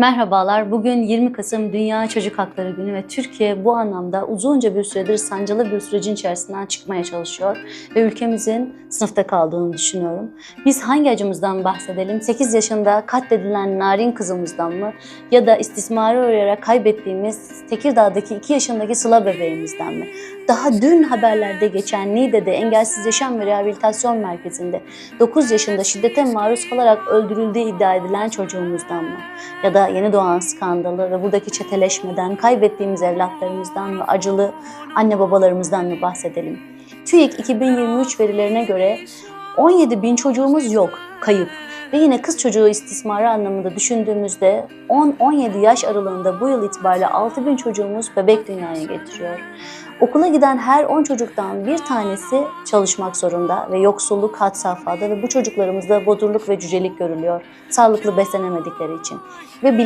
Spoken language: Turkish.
Merhabalar. Bugün 20 Kasım Dünya Çocuk Hakları Günü ve Türkiye bu anlamda uzunca bir süredir sancılı bir sürecin içerisinden çıkmaya çalışıyor ve ülkemizin sınıfta kaldığını düşünüyorum. Biz hangi acımızdan bahsedelim? 8 yaşında katledilen narin kızımızdan mı ya da istismara uğrayarak kaybettiğimiz Tekirdağ'daki 2 yaşındaki Sıla bebeğimizden mi? Daha dün haberlerde geçen Niğde'de Engelsiz Yaşam ve Rehabilitasyon Merkezi'nde 9 yaşında şiddete maruz kalarak öldürüldüğü iddia edilen çocuğumuzdan mı? Ya da yeni doğan skandalı ve buradaki çeteleşmeden kaybettiğimiz evlatlarımızdan ve acılı anne babalarımızdan mı bahsedelim? TÜİK 2023 verilerine göre 17 bin çocuğumuz yok, kayıp. Ve yine kız çocuğu istismarı anlamında düşündüğümüzde 10-17 yaş aralığında bu yıl itibariyle 6 bin çocuğumuz bebek dünyaya getiriyor. Okula giden her 10 çocuktan bir tanesi çalışmak zorunda ve yoksulluk had safhada ve bu çocuklarımızda bodurluk ve cücelik görülüyor. Sağlıklı beslenemedikleri için. Ve